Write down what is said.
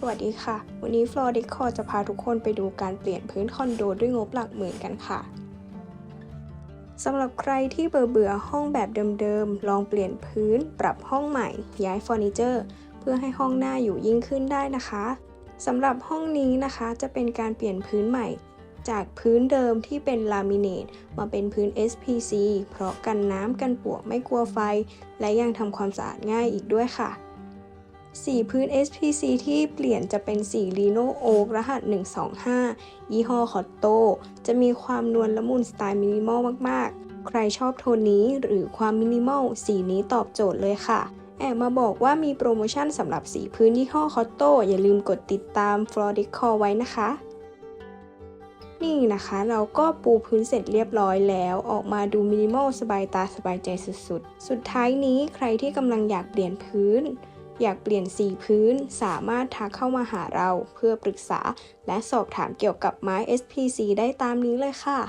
สวัสดีค่ะ วันนี้ Floor Decor จะพาทุกคนไปดูการเปลี่ยนพื้นคอนโดด้วยงบหลักหมื่นกันค่ะสำหรับใครที่เบื่อเบื่อห้องแบบเดิมๆ ลองเปลี่ยนพื้น ปรับห้องใหม่ ย้ายเฟอร์นิเจอร์ เพื่อให้ห้องหน้าอยู่ยิ่งขึ้นได้นะคะสำหรับห้องนี้นะคะจะเป็นการเปลี่ยนพื้นใหม่ จากพื้นเดิมที่เป็นลามิเนตมาเป็นพื้น SPC เพราะกันน้ำกันปวกไม่กลัวไฟ และยังทำความสะอาดง่ายอีกด้วยค่ะ สีพื้น SPC ที่เปลี่ยนจะเป็นสี Lino Oak รหัส 125 ยี่ห้อคอตโต จะมีความนวลละมุนสไตล์มินิมอลมากๆ ใครชอบโทนนี้หรือความมินิมอลสีนี้ตอบโจทย์เลยค่ะ แอบมาบอกว่ามีโปรโมชั่นสำหรับสีพื้นยี่ห้อคอตโต อย่าลืมกดติดตาม f l o r d e c o r ไว้นะคะ นี่นะคะเราก็ปูพื้นเสร็จเรียบร้อยแล้ว ออกมาดูมินิมอลสบายตาสบายใจสุดๆ สุดท้ายนี้ใครที่กำลังอยากเปลี่ยนพื้น อยากเปลี่ยนสีพื้นสามารถทักเข้ามาหาเราเพื่อปรึกษา และสอบถามเกี่ยวกับไม้ SPC ได้ตามนี้เลยค่ะ